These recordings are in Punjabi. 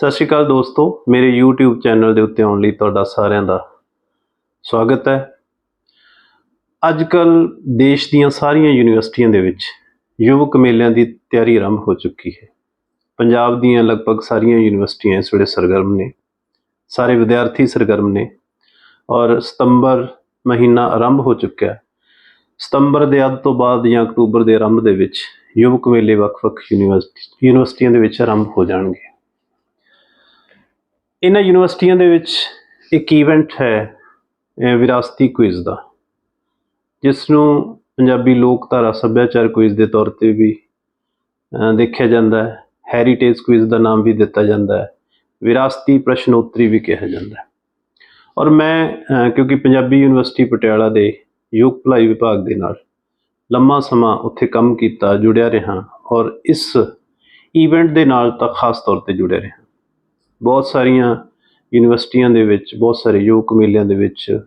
ਸਤਿ ਸ਼੍ਰੀ ਅਕਾਲ ਦੋਸਤੋ, ਮੇਰੇ YouTube ਚੈਨਲ ਦੇ ਉੱਤੇ ਆਉਣ ਲਈ ਤੁਹਾਡਾ ਸਾਰਿਆਂ ਦਾ ਸਵਾਗਤ ਹੈ। ਅੱਜ ਕੱਲ ਦੇਸ਼ ਦੀਆਂ ਸਾਰੀਆਂ ਯੂਨੀਵਰਸਿਟੀਆਂ ਦੇ ਵਿੱਚ ਯੁਵਕ ਮੇਲਿਆਂ ਦੀ ਤਿਆਰੀ ਆਰੰਭ ਹੋ ਚੁੱਕੀ ਹੈ। ਪੰਜਾਬ ਦੀਆਂ ਲਗਭਗ ਸਾਰੀਆਂ ਯੂਨੀਵਰਸਿਟੀਆਂ ਇਸ ਵੇਲੇ ਸਰਗਰਮ ਨੇ, ਸਾਰੇ ਵਿਦਿਆਰਥੀ ਸਰਗਰਮ ਨੇ ਔਰ ਸਤੰਬਰ ਮਹੀਨਾ ਆਰੰਭ ਹੋ ਚੁੱਕਿਆ ਸਤੰਬਰ ਦੇ ਅੱਧ ਤੋਂ ਬਾਅਦ ਜਾਂ ਅਕਤੂਬਰ ਦੇ ਆਰੰਭ ਦੇ ਵਿੱਚ ਯੁਵਕ ਮੇਲੇ ਵੱਖ-ਵੱਖ ਯੂਨੀਵਰਸਿਟੀ, ਯੂਨੀਵਰਸਿਟੀਆਂ ਦੇ ਵਿੱਚ ਆਰੰਭ ਹੋ ਜਾਣਗੇ। ਇਹਨਾਂ ਯੂਨੀਵਰਸਿਟੀਆਂ ਦੇ ਵਿੱਚ ਇੱਕ ਇਵੈਂਟ ਹੈ ਵਿਰਾਸਤੀ ਕੁਇਜ਼ ਦਾ ਜਿਸ ਨੂੰ ਪੰਜਾਬੀ ਲੋਕਧਾਰਾ ਸੱਭਿਆਚਾਰ ਕੁਇਜ਼ ਦੇ ਤੌਰ ਤੇ ਵੀ ਦੇਖਿਆ ਜਾਂਦਾ ਹੈ ਹੈਰੀਟੇਜ ਕੁਇਜ਼ ਦਾ ਨਾਮ ਵੀ ਦਿੱਤਾ ਜਾਂਦਾ ਹੈ, ਵਿਰਾਸਤੀ ਪ੍ਰਸ਼ਨੋਤਰੀ ਵੀ ਕਿਹਾ ਜਾਂਦਾ ਹੈ। ਔਰ ਮੈਂ ਕਿਉਂਕਿ ਪੰਜਾਬੀ ਯੂਨੀਵਰਸਿਟੀ ਪਟਿਆਲਾ ਦੇ ਯੋਗ ਭਲਾਈ ਵਿਭਾਗ ਦੇ ਨਾਲ ਲੰਮਾ ਸਮਾਂ ਉੱਥੇ ਕੰਮ ਕੀਤਾ, ਜੁੜਿਆ ਰਿਹਾ ਔਰ ਇਸ ਈਵੈਂਟ ਦੇ ਨਾਲ ਤਾਂ ਖਾਸ ਤੌਰ ਤੇ ਜੁੜਿਆ ਰਿਹਾ। ਬਹੁਤ ਸਾਰੀਆਂ ਯੂਨੀਵਰਸਿਟੀਆਂ ਦੇ ਵਿੱਚ, ਬਹੁਤ ਸਾਰੇ ਯੋਗ ਮੇਲਿਆਂ ਦੇ ਵਿੱਚ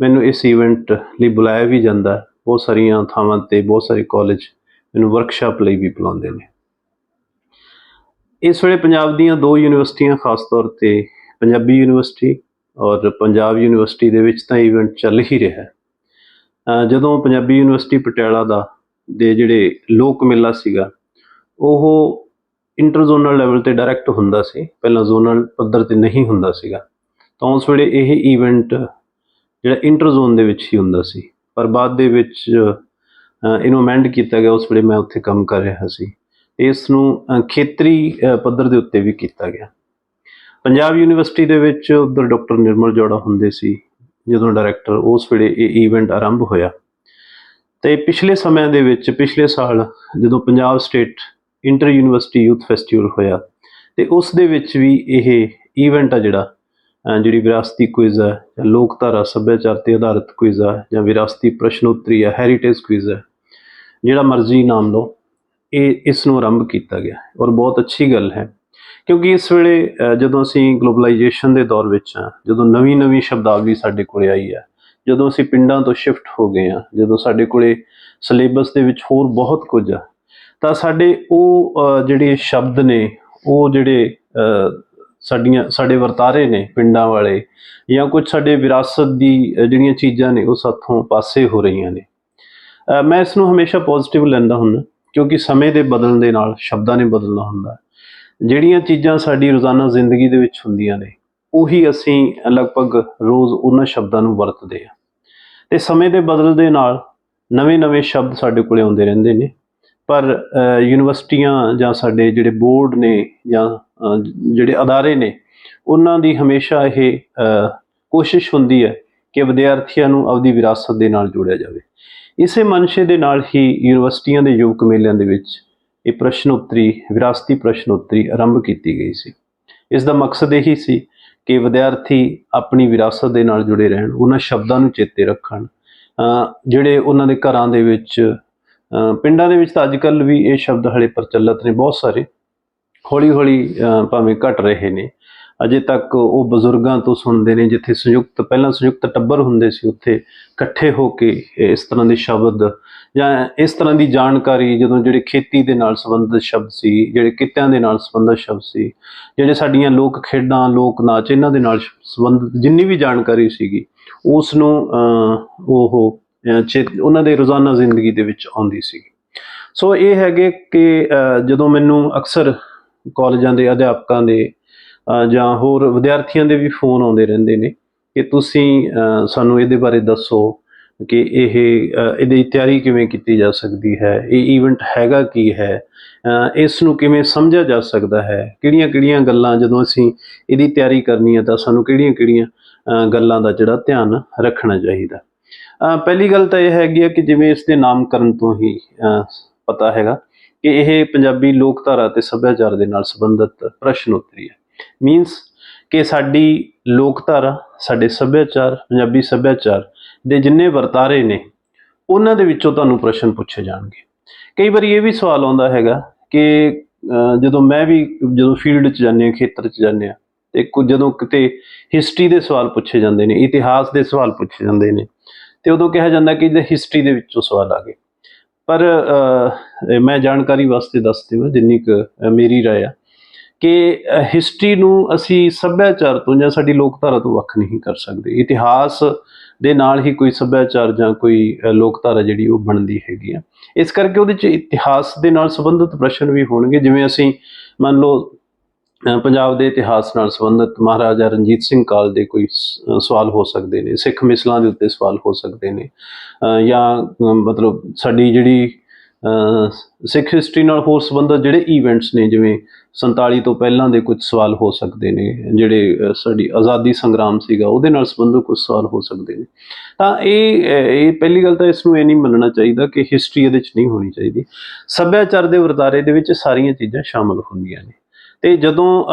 ਮੈਨੂੰ ਇਸ ਇਵੈਂਟ ਲਈ ਬੁਲਾਇਆ ਵੀ ਜਾਂਦਾ ਬਹੁਤ ਸਾਰੀਆਂ ਥਾਵਾਂ ਤੇ, ਬਹੁਤ ਸਾਰੇ ਕਾਲਜ ਮੈਨੂੰ ਵਰਕਸ਼ਾਪ ਲਈ ਵੀ ਬੁਲਾਉਂਦੇ ਨੇ। ਇਸ ਵੇਲੇ ਪੰਜਾਬ ਦੀਆਂ ਦੋ ਯੂਨੀਵਰਸਿਟੀਆਂ, ਖਾਸ ਤੌਰ ਤੇ ਪੰਜਾਬੀ ਯੂਨੀਵਰਸਿਟੀ ਔਰ ਪੰਜਾਬ ਯੂਨੀਵਰਸਿਟੀ ਦੇ ਵਿੱਚ ਤਾਂ ਇਵੈਂਟ ਚੱਲ ਹੀ ਰਿਹਾ ਹੈ। ਜਦੋਂ ਪੰਜਾਬੀ ਯੂਨੀਵਰਸਿਟੀ ਪਟਿਆਲਾ ਦਾ, ਦੇ ਜਿਹੜੇ ਲੋਕ ਮੇਲਾ ਸੀਗਾ, ਉਹ ਇੰਟਰ ਜ਼ੋਨਲ ਲੈਵਲ ਤੇ ਡਾਇਰੈਕਟ ਹੁੰਦਾ ਸੀ। ਪਹਿਲਾਂ ਜ਼ੋਨਲ ਪੱਧਰ ਤੇ ਨਹੀਂ ਹੁੰਦਾ ਸੀਗਾ। ਤਾਂ ਉਸ ਵੇਲੇ ਇਹ ਇਵੈਂਟ ਜਿਹੜਾ ਇੰਟਰ ਜ਼ੋਨ ਦੇ ਵਿੱਚ ਹੀ ਹੁੰਦਾ ਸੀ। ਪਰ ਬਾਅਦ ਦੇ ਵਿੱਚ ਇਹਨੂੰ ਅਮੈਂਡ ਕੀਤਾ ਗਿਆ। ਉਸ ਵੇਲੇ ਮੈਂ ਉੱਥੇ ਕੰਮ ਕਰ ਰਿਹਾ ਸੀ। ਇਸ ਨੂੰ ਖੇਤਰੀ ਪੱਧਰ ਦੇ ਉੱਤੇ ਵੀ ਕੀਤਾ ਗਿਆ। ਪੰਜਾਬ ਯੂਨੀਵਰਸਿਟੀ ਦੇ ਵਿੱਚ ਉਧਰ ਡਾਕਟਰ ਨਿਰਮਲ ਜੋੜਾ ਹੁੰਦੇ ਸੀ, ਜਦੋਂ ਡਾਇਰੈਕਟਰ ਉਸ ਵੇਲੇ ਇਹ ਇਵੈਂਟ ਆਰੰਭ ਹੋਇਆ। ਤੇ ਪਿਛਲੇ ਸਮਿਆਂ ਦੇ ਵਿੱਚ, ਪਿਛਲੇ ਸਾਲ ਜਦੋਂ Punjab state inter university youth festival ਹੋਇਆ। ਤੇ ਉਸ ਦੇ ਵਿੱਚ ਵੀ ਇਹ ਈਵੈਂਟ ਆ ਜਿਹੜਾ ਜਿਹੜੀ ਵਿਰਾਸਤੀ ਕੁਇਜ਼ ਹੈ ਜਾਂ ਲੋਕਧਾਰਾ, ਸੱਭਿਆਚਾਰ ਤੇ ਆਧਾਰਿਤ ਕੁਇਜ਼ ਆ, ਜਾਂ ਵਿਰਾਸਤੀ ਪ੍ਰਸ਼ਨੋਤਰੀ ਆ ਹੈਰੀਟੇਜ ਕੁਇਜ਼ ਹੈ ਜਿਹੜਾ ਮਰਜ਼ੀ ਨਾਮ ਲਓ, ਇਹ ਇਸ ਨੂੰ ਆਰੰਭ ਕੀਤਾ ਗਿਆ। ਔਰ ਬਹੁਤ ਅੱਛੀ ਗੱਲ ਹੈ, ਕਿਉਂਕਿ ਇਸ ਵੇਲੇ ਜਦੋਂ ਅਸੀਂ ਗਲੋਬਲਾਈਜੇਸ਼ਨ ਦੇ ਦੌਰ ਵਿੱਚ ਹਾਂ ਜਦੋਂ ਨਵੀਂ-ਨਵੀਂ ਸ਼ਬਦਾਵਲੀ ਸਾਡੇ ਕੋਲੇ ਆਈ ਆ, ਜਦੋਂ ਅਸੀਂ ਪਿੰਡਾਂ ਤੋਂ ਸ਼ਿਫਟ ਹੋ ਗਏ ਹਾਂ ਜਦੋਂ ਸਾਡੇ ਕੋਲੇ ਸਿਲੇਬਸ ਦੇ ਵਿੱਚ ਹੋਰ ਬਹੁਤ ਕੁਝ ਆ ਤਾਂ ਸਾਡੇ ਉਹ ਜਿਹੜੇ ਸ਼ਬਦ ਨੇ, ਉਹ ਜਿਹੜੇ ਸਾਡੀਆਂ, ਸਾਡੇ ਵਰਤਾਰੇ ਨੇ ਪਿੰਡਾਂ ਵਾਲੇ ਜਾਂ ਕੁਝ ਸਾਡੇ ਵਿਰਾਸਤ ਦੀ ਜਿਹੜੀਆਂ ਚੀਜ਼ਾਂ ਨੇ, ਉਹ ਸਾਥੋਂ ਪਾਸੇ ਹੋ ਰਹੀਆਂ ਨੇ। ਮੈਂ ਇਸ ਨੂੰ ਹਮੇਸ਼ਾ ਪੋਜ਼ਿਟਿਵ ਲੈਂਦਾ ਹੁੰਦਾ, ਕਿਉਂਕਿ ਸਮੇਂ ਦੇ ਬਦਲਣ ਦੇ ਨਾਲ ਸ਼ਬਦਾਂ ਨੇ ਬਦਲਣਾ ਹੁੰਦਾ। ਜਿਹੜੀਆਂ ਚੀਜ਼ਾਂ ਸਾਡੀ ਰੋਜ਼ਾਨਾ ਜ਼ਿੰਦਗੀ ਦੇ ਵਿੱਚ ਹੁੰਦੀਆਂ ਨੇ, ਉਹੀ ਅਸੀਂ ਲਗਭਗ ਰੋਜ਼ ਉਹਨਾਂ ਸ਼ਬਦਾਂ ਨੂੰ ਵਰਤਦੇ ਆ ਤੇ ਸਮੇਂ ਦੇ ਬਦਲ ਦੇ ਨਾਲ ਨਵੇਂ-ਨਵੇਂ ਸ਼ਬਦ ਸਾਡੇ ਕੋਲੇ ਆਉਂਦੇ ਰਹਿੰਦੇ ਨੇ ਪਰ ਯੂਨੀਵਰਸਿਟੀਆਂ ਜਾਂ ਸਾਡੇ ਜਿਹੜੇ ਬੋਰਡ ਨੇ ਜਾਂ ਜਿਹੜੇ ਅਦਾਰੇ ਨੇ, ਉਹਨਾਂ ਦੀ ਹਮੇਸ਼ਾ ਇਹ ਕੋਸ਼ਿਸ਼ ਹੁੰਦੀ ਹੈ ਕਿ ਵਿਦਿਆਰਥੀਆਂ ਨੂੰ ਆਪਦੀ ਵਿਰਾਸਤ ਦੇ ਨਾਲ ਜੋੜਿਆ ਜਾਵੇ। ਇਸੇ ਮਨਸ਼ੇ ਦੇ ਨਾਲ ਹੀ ਯੂਨੀਵਰਸਿਟੀਆਂ ਦੇ ਯੁਵਕ ਮੇਲਿਆਂ ਦੇ ਵਿੱਚ ਇਹ ਪ੍ਰਸ਼ਨ ਉੱਤਰੀ ਵਿਰਾਸਤੀ ਪ੍ਰਸ਼ਨ ਉੱਤਰੀ ਆਰੰਭ ਕੀਤੀ ਗਈ ਸੀ। ਇਸ ਦਾ ਮਕਸਦ ਇਹੀ ਸੀ ਕਿ ਵਿਦਿਆਰਥੀ ਆਪਣੀ ਵਿਰਾਸਤ ਦੇ ਨਾਲ ਜੁੜੇ ਰਹਿਣ, ਉਹਨਾਂ ਸ਼ਬਦਾਂ ਨੂੰ ਚੇਤੇ ਰੱਖਣ ਜਿਹੜੇ ਉਹਨਾਂ ਦੇ ਘਰਾਂ ਦੇ ਵਿੱਚ ਪਿੰਡਾਂ ਦੇ ਵਿੱਚ ਤਾਂ ਅੱਜ ਕੱਲ ਵੀ ਇਹ ਸ਼ਬਦ ਹਲੇ ਪ੍ਰਚਲਿਤ ਨੇ, ਬਹੁਤ ਸਾਰੇ। ਹੌਲੀ ਹੌਲੀ ਭਾਵੇਂ ਘਟ ਰਹੇ ਨੇ। ਅਜੇ ਤੱਕ ਉਹ ਬਜ਼ੁਰਗਾਂ ਤੋਂ ਸੁਣਦੇ ਨੇ, ਜਿੱਥੇ ਸੰਯੁਕਤ, ਪਹਿਲਾਂ ਸੰਯੁਕਤ ਟੱਬਰ ਹੁੰਦੇ ਸੀ, ਉੱਥੇ ਇਕੱਠੇ ਹੋ ਕੇ ਇਸ ਤਰ੍ਹਾਂ ਦੇ ਸ਼ਬਦ ਜਾਂ ਇਸ ਤਰ੍ਹਾਂ ਦੀ ਜਾਣਕਾਰੀ, ਜਦੋਂ ਜਿਹੜੇ ਖੇਤੀ ਦੇ ਨਾਲ ਸੰਬੰਧਿਤ ਸ਼ਬਦ ਸੀ, ਜਿਹੜੇ ਕਿੱਤਿਆਂ ਦੇ ਨਾਲ ਸੰਬੰਧਿਤ ਸ਼ਬਦ ਸੀ, ਜਿਹੜੇ ਸਾਡੀਆਂ ਲੋਕ ਖੇਡਾਂ, ਲੋਕ ਨਾਚ, ਇਹਨਾਂ ਦੇ ਨਾਲ ਸੰਬੰਧਿਤ ਜਿੰਨੀ ਵੀ ਜਾਣਕਾਰੀ ਸੀਗੀ, ਉਸ ਨੂੰ ਉਹ ਉਹਨਾਂ ਦੇ ਰੋਜ਼ਾਨਾ ਜ਼ਿੰਦਗੀ ਦੇ ਵਿੱਚ ਆਉਂਦੀ ਸੀ ਸੋ ਇਹ ਹੈਗੇ ਕਿ ਜਦੋਂ ਮੈਨੂੰ ਅਕਸਰ ਕਾਲਜਾਂ ਦੇ ਅਧਿਆਪਕਾਂ ਦੇ ਜਾਂ ਹੋਰ ਵਿਦਿਆਰਥੀਆਂ ਦੇ ਵੀ ਫੋਨ ਆਉਂਦੇ ਰਹਿੰਦੇ ਨੇ ਕਿ ਤੁਸੀਂ ਸਾਨੂੰ ਇਹਦੇ ਬਾਰੇ ਦੱਸੋ ਕਿ ਇਹ ਇਹਦੀ ਤਿਆਰੀ ਕਿਵੇਂ ਕੀਤੀ ਜਾ ਸਕਦੀ ਹੈ, ਇਹ ਈਵੈਂਟ ਹੈਗਾ ਕੀ ਹੈ ਇਸ ਨੂੰ ਕਿਵੇਂ ਸਮਝਿਆ ਜਾ ਸਕਦਾ ਹੈ, ਕਿਹੜੀਆਂ-ਕਿਹੜੀਆਂ ਗੱਲਾਂ ਜਦੋਂ ਅਸੀਂ ਇਹਦੀ ਤਿਆਰੀ ਕਰਨੀ ਹੈ ਤਾਂ ਸਾਨੂੰ ਕਿਹੜੀਆਂ-ਕਿਹੜੀਆਂ ਗੱਲਾਂ ਦਾ ਜਿਹੜਾ ਧਿਆਨ ਰੱਖਣਾ ਚਾਹੀਦਾ। ਪਹਿਲੀ ਗੱਲ ਤਾਂ ਇਹ ਹੈਗੀ ਹੈ ਕਿ ਜਿਵੇਂ ਇਸ ਦੇ ਨਾਮਕਰਨ ਤੋਂ ਹੀ ਪਤਾ ਹੈਗਾ ਕਿ ਇਹ ਪੰਜਾਬੀ ਲੋਕਧਾਰਾ ਤੇ ਸੱਭਿਆਚਾਰ ਦੇ ਨਾਲ ਸੰਬੰਧਿਤ ਪ੍ਰਸ਼ਨ ਉੱਤਰੀ ਹੈ। ਮੀਨਸ ਕਿ ਸਾਡੀ ਲੋਕਧਾਰਾ, ਸਾਡੇ ਸੱਭਿਆਚਾਰ, ਪੰਜਾਬੀ ਸੱਭਿਆਚਾਰ ਦੇ ਜਿੰਨੇ ਵਰਤਾਰੇ ਨੇ, ਉਹਨਾਂ ਦੇ ਵਿੱਚੋਂ ਤੁਹਾਨੂੰ ਪ੍ਰਸ਼ਨ ਪੁੱਛੇ ਜਾਣਗੇ। ਕਈ ਵਾਰੀ ਇਹ ਵੀ ਸਵਾਲ ਆਉਂਦਾ ਹੈਗਾ ਕਿ ਜਦੋਂ ਮੈਂ ਵੀ ਜਦੋਂ ਫੀਲਡ 'ਚ ਜਾਂਦੇ ਹਾਂ, ਖੇਤਰ 'ਚ ਜਾਂਦੇ ਹਾਂ, ਤੇ ਕੁ- ਜਦੋਂ ਕਿਤੇ ਹਿਸਟਰੀ ਦੇ ਸਵਾਲ ਪੁੱਛੇ ਜਾਂਦੇ ਨੇ, ਇਤਿਹਾਸ ਦੇ ਸਵਾਲ ਪੁੱਛੇ ਜਾਂਦੇ ਨੇ ਤੇ ਉਦੋਂ ਕਿਹਾ ਜਾਂਦਾ ਕਿ ਜੇ ਹਿਸਟਰੀ ਦੇ ਵਿੱਚੋਂ ਸਵਾਲ ਆ ਗਏ। ਪਰ ਮੈਂ ਜਾਣਕਾਰੀ ਵਾਸਤੇ ਦੱਸ ਦੇਵਾਂ ਜਿੰਨੀ ਕੁ ਮੇਰੀ ਰਾਏ ਆ, ਕਿ ਹਿਸਟਰੀ ਨੂੰ ਅਸੀਂ ਸੱਭਿਆਚਾਰ ਤੋਂ ਜਾਂ ਸਾਡੀ ਲੋਕਧਾਰਾ ਤੋਂ ਵੱਖ ਨਹੀਂ ਕਰ ਸਕਦੇ। ਇਤਿਹਾਸ ਦੇ ਨਾਲ ਹੀ ਕੋਈ ਸੱਭਿਆਚਾਰ ਜਾਂ ਕੋਈ ਲੋਕਧਾਰਾ ਜਿਹੜੀ ਉਹ ਬਣਦੀ ਹੈਗੀ ਆ। ਇਸ ਕਰਕੇ ਉਹਦੇ ਚ ਇਤਿਹਾਸ ਦੇ ਨਾਲ ਸੰਬੰਧਿਤ ਪ੍ਰਸ਼ਨ ਵੀ ਹੋਣਗੇ। ਜਿਵੇਂ ਅਸੀਂ ਮੰਨ ਲਓ ਪੰਜਾਬ ਦੇ ਇਤਿਹਾਸ ਨਾਲ ਸੰਬੰਧਿਤ ਮਹਾਰਾਜਾ ਰਣਜੀਤ ਸਿੰਘ ਕਾਲ ਦੇ ਕੋਈ ਸ- ਸਵਾਲ ਹੋ ਸਕਦੇ ਨੇ, ਸਿੱਖ ਮਿਸਲਾਂ ਦੇ ਉੱਤੇ ਸਵਾਲ ਹੋ ਸਕਦੇ ਨੇ ਜਾਂ ਮਤਲਬ ਸਾਡੀ ਜਿਹੜੀ ਸਿੱਖ ਹਿਸਟਰੀ ਨਾਲ ਹੋਰ ਸੰਬੰਧਿਤ ਜਿਹੜੇ ਇਵੈਂਟਸ ਨੇ, ਜਿਵੇਂ 47 ਤੋਂ ਪਹਿਲਾਂ ਦੇ ਕੁਝ ਸਵਾਲ ਹੋ ਸਕਦੇ ਨੇ, ਜਿਹੜੇ ਸਾਡੀ ਆਜ਼ਾਦੀ ਸੰਗਰਾਮ ਸੀਗਾ, ਉਹਦੇ ਨਾਲ ਸੰਬੰਧਿਤ ਕੁਝ ਸਵਾਲ ਹੋ ਸਕਦੇ ਨੇ। ਤਾਂ ਇਹ ਇਹ ਪਹਿਲੀ ਗੱਲ ਤਾਂ ਇਸ ਨੂੰ ਇਹ ਨਹੀਂ ਮੰਨਣਾ ਚਾਹੀਦਾ ਕਿ ਹਿਸਟਰੀ ਇਹਦੇ ਚ ਨਹੀਂ ਹੋਣੀ ਚਾਹੀਦੀ। ਸੱਭਿਆਚਾਰ ਦੇ ਵਰਤਾਰੇ ਦੇ ਵਿੱਚ ਸਾਰੀਆਂ ਚੀਜ਼ਾਂ ਸ਼ਾਮਲ ਹੁੰਦੀਆਂ ਨੇ। ਤੇ ਜਦੋਂ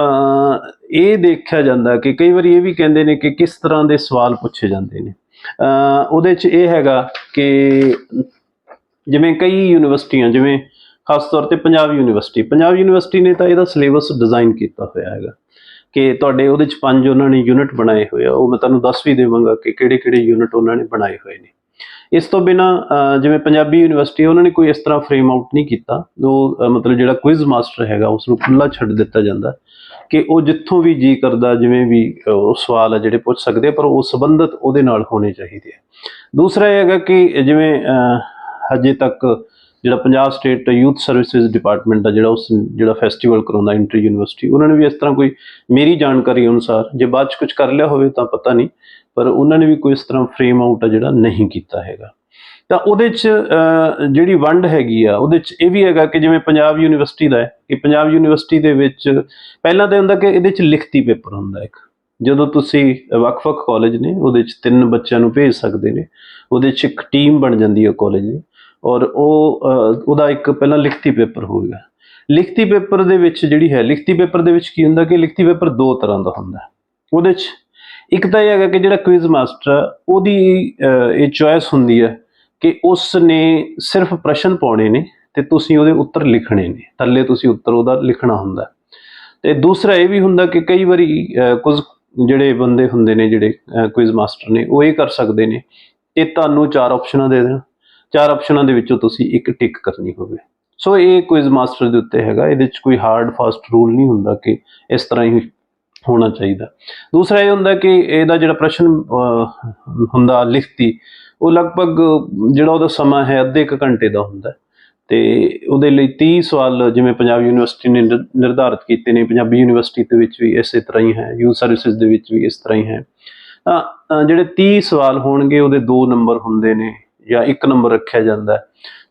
ਇਹ ਦੇਖਿਆ ਜਾਂਦਾ ਕਿ ਕਈ ਵਾਰੀ ਇਹ ਵੀ ਕਹਿੰਦੇ ਨੇ ਕਿ ਕਿਸ ਤਰ੍ਹਾਂ ਦੇ ਸਵਾਲ ਪੁੱਛੇ ਜਾਂਦੇ ਨੇ। ਉਹਦੇ ਚ ਇਹ ਹੈਗਾ ਕਿ ਜਿਵੇਂ ਕਈ ਯੂਨੀਵਰਸਿਟੀਆਂ, ਜਿਵੇਂ ਖਾਸ ਤੌਰ ਤੇ ਪੰਜਾਬ ਯੂਨੀਵਰਸਿਟੀ ਪੰਜਾਬ ਯੂਨੀਵਰਸਿਟੀ ਨੇ ਤਾਂ ਇਹਦਾ ਸਿਲੇਬਸ ਡਿਜ਼ਾਈਨ ਕੀਤਾ ਹੋਇਆ ਹੈਗਾ ਕਿ ਤੁਹਾਡੇ ਉਹਦੇ ਚ ਪੰਜ ਉਹਨਾਂ ਨੇ ਯੂਨਿਟ ਬਣਾਏ ਹੋਏ ਆ। ਉਹ ਮੈਂ ਤੁਹਾਨੂੰ ਦੱਸ ਵੀ ਦੇਵਾਂਗਾ ਕਿ ਕਿਹੜੇ ਕਿਹੜੇ ਯੂਨਿਟ ਉਹਨਾਂ ਨੇ ਬਣਾਏ ਹੋਏ ਨੇ। ਇਸ ਤੋਂ ਬਿਨਾ ਜਿਵੇਂ ਪੰਜਾਬੀ ਯੂਨੀਵਰਸਿਟੀ ਉਹਨਾਂ ਨੇ ਕੋਈ ਇਸ ਤਰ੍ਹਾਂ ਫਰੇਮ ਆਊਟ ਨਹੀਂ ਕੀਤਾ। ਉਹ ਮਤਲਬ ਜਿਹੜਾ ਕੁਇਜ਼ ਮਾਸਟਰ ਹੈਗਾ ਉਸ ਨੂੰ ਖੁੱਲਾ ਛੱਡ ਦਿੱਤਾ ਜਾਂਦਾ ਕਿ ਉਹ ਜਿੱਥੋਂ ਵੀ ਜੀ ਕਰਦਾ, ਜਿਵੇਂ ਵੀ ਉਹ ਸਵਾਲ ਆ ਜਿਹੜੇ ਪੁੱਛ ਸਕਦੇ ਪਰ ਉਹ ਸੰਬੰਧਿਤ ਉਹਦੇ ਨਾਲ ਹੋਣੇ ਚਾਹੀਦੇ ਆ। ਦੂਸਰਾ ਇਹ ਹੈਗਾ ਕਿ ਜਿਵੇਂ ਹਜੇ ਤੱਕ ਜਿਹੜਾ Punjab state youth services department ਦਾ ਜਿਹੜਾ ਉਸ ਜਿਹੜਾ ਫੈਸਟੀਵਲ ਕਰਾਉਂਦਾ ਇੰਟਰ ਯੂਨੀਵਰਸਿਟੀ ਉਹਨਾਂ ਨੇ ਵੀ ਇਸ ਤਰ੍ਹਾਂ ਕੋਈ ਮੇਰੀ ਜਾਣਕਾਰੀ ਅਨੁਸਾਰ ਜੇ ਬਾਅਦ ਚ ਕੁਝ ਕਰ ਲਿਆ ਹੋਵੇ ਤਾਂ ਪਤਾ ਨਹੀਂ, ਪਰ ਉਹਨਾਂ ਨੇ ਵੀ ਕੋਈ ਇਸ ਤਰ੍ਹਾਂ ਫਰੇਮ ਆਊਟ ਆ ਜਿਹੜਾ ਨਹੀਂ ਕੀਤਾ ਹੈਗਾ। ਤਾਂ ਉਹਦੇ ਚ ਜਿਹੜੀ ਵੰਡ ਹੈਗੀ ਆ, ਉਹਦੇ ਚ ਇਹ ਵੀ ਹੈਗਾ ਕਿ ਜਿਵੇਂ ਪੰਜਾਬ ਯੂਨੀਵਰਸਿਟੀ ਦਾ ਹੈ ਕਿ ਪੰਜਾਬ ਯੂਨੀਵਰਸਿਟੀ ਦੇ ਵਿੱਚ ਪਹਿਲਾਂ ਤਾਂ ਹੁੰਦਾ ਕਿ ਇਹਦੇ ਚ ਲਿਖਤੀ ਪੇਪਰ ਹੁੰਦਾ ਇੱਕ। ਜਦੋਂ ਤੁਸੀਂ ਵੱਖ-ਵੱਖ ਕਾਲਜ ਨੇ, ਉਹਦੇ ਚ ਤਿੰਨ ਬੱਚਿਆਂ ਨੂੰ ਭੇਜ ਸਕਦੇ ਨੇ, ਉਹਦੇ ਚ ਇੱਕ ਟੀਮ ਬਣ ਜਾਂਦੀ ਹੈ ਕਾਲਜ ਦੀ। ਔਰ ਉਹ ਉਹਦਾ ਇੱਕ ਪਹਿਲਾਂ ਲਿਖਤੀ ਪੇਪਰ ਹੋਵੇਗਾ ਲਿਖਤੀ ਪੇਪਰ ਦੇ ਵਿੱਚ ਜਿਹੜੀ ਹੈ ਲਿਖਤੀ ਪੇਪਰ ਦੇ ਵਿੱਚ ਕੀ ਹੁੰਦਾ ਕਿ ਲਿਖਤੀ ਪੇਪਰ ਦੋ ਤਰ੍ਹਾਂ ਦਾ ਹੁੰਦਾ ਉਹਦੇ ਚ ਇੱਕ ਤਾਂ ਇਹ ਹੈਗਾ ਕਿ ਜਿਹੜਾ ਕੁਇਜ਼ ਮਾਸਟਰ ਆ, ਉਹਦੀ ਇਹ ਚੋਇਸ ਹੁੰਦੀ ਹੈ ਕਿ ਉਸ ਨੇ ਸਿਰਫ ਪ੍ਰਸ਼ਨ ਪਾਉਣੇ ਨੇ ਤੇ ਤੁਸੀਂ ਉਹਦੇ ਉੱਤਰ ਲਿਖਣੇ ਨੇ। ਥੱਲੇ ਤੁਸੀਂ ਉੱਤਰ ਉਹਦਾ ਲਿਖਣਾ ਹੁੰਦਾ ਹੈ। ਤੇ ਦੂਸਰਾ ਇਹ ਵੀ ਹੁੰਦਾ ਕਿ ਕਈ ਵਾਰੀ ਕੁਝ ਜਿਹੜੇ ਬੰਦੇ ਹੁੰਦੇ ਨੇ ਜਿਹੜੇ ਕੁਇਜ਼ ਮਾਸਟਰ ਨੇ ਉਹ ਇਹ ਕਰ ਸਕਦੇ ਨੇ ਇਹ ਤੁਹਾਨੂੰ ਚਾਰ ਆਪਸ਼ਨਾਂ ਦੇ ਦੇਣ। ਚਾਰ ਆਪਸ਼ਨਾਂ ਦੇ ਵਿੱਚੋਂ ਤੁਸੀਂ ਇੱਕ ਟਿਕ ਕਰਨੀ ਹੋਵੇ। ਸੋ ਇਹ ਕੁਇਜ਼ ਮਾਸਟਰ ਦੇ ਉੱਤੇ ਹੈਗਾ, ਇਹਦੇ ਵਿੱਚ ਕੋਈ ਹਾਰਡ ਫਾਸਟ ਰੂਲ ਨਹੀਂ ਹੁੰਦਾ ਕਿ ਇਸ ਤਰ੍ਹਾਂ ਹੀ ਹੋਣਾ ਚਾਹੀਦਾ। ਦੂਸਰਾ ਇਹ ਹੁੰਦਾ ਕਿ ਇਹਦਾ ਜਿਹੜਾ ਪ੍ਰਸ਼ਨ ਹੁੰਦਾ ਲਿਖਤੀ, ਉਹ ਲਗਭਗ ਜਿਹੜਾ ਉਹਦਾ ਸਮਾਂ ਹੈ ਅੱਧੇ ਇੱਕ ਘੰਟੇ ਦਾ ਹੁੰਦਾ ਹੈ। ਤੇ ਉਹਦੇ ਲਈ 30 ਸਵਾਲ ਜਿਵੇਂ ਪੰਜਾਬ ਯੂਨੀਵਰਸਿਟੀ ਨੇ ਨਿਰ- ਨਿਰਧਾਰਿਤ ਕੀਤੇ ਨੇ, ਪੰਜਾਬੀ ਯੂਨੀਵਰਸਿਟੀ ਦੇ ਵਿੱਚ ਵੀ ਇਸੇ ਤਰ੍ਹਾਂ ਹੀ ਹੈ ਯੂਥ ਸਰਵਿਸਿਜ਼ ਦੇ ਵਿੱਚ ਵੀ ਇਸ ਤਰ੍ਹਾਂ ਹੀ ਹੈ। ਜਿਹੜੇ 30 ਸਵਾਲ ਹੋਣਗੇ, ਉਹਦੇ ਦੋ ਨੰਬਰ ਹੁੰਦੇ ਨੇ। ਜਾਂ ਇੱਕ ਨੰਬਰ ਰੱਖਿਆ ਜਾਂਦਾ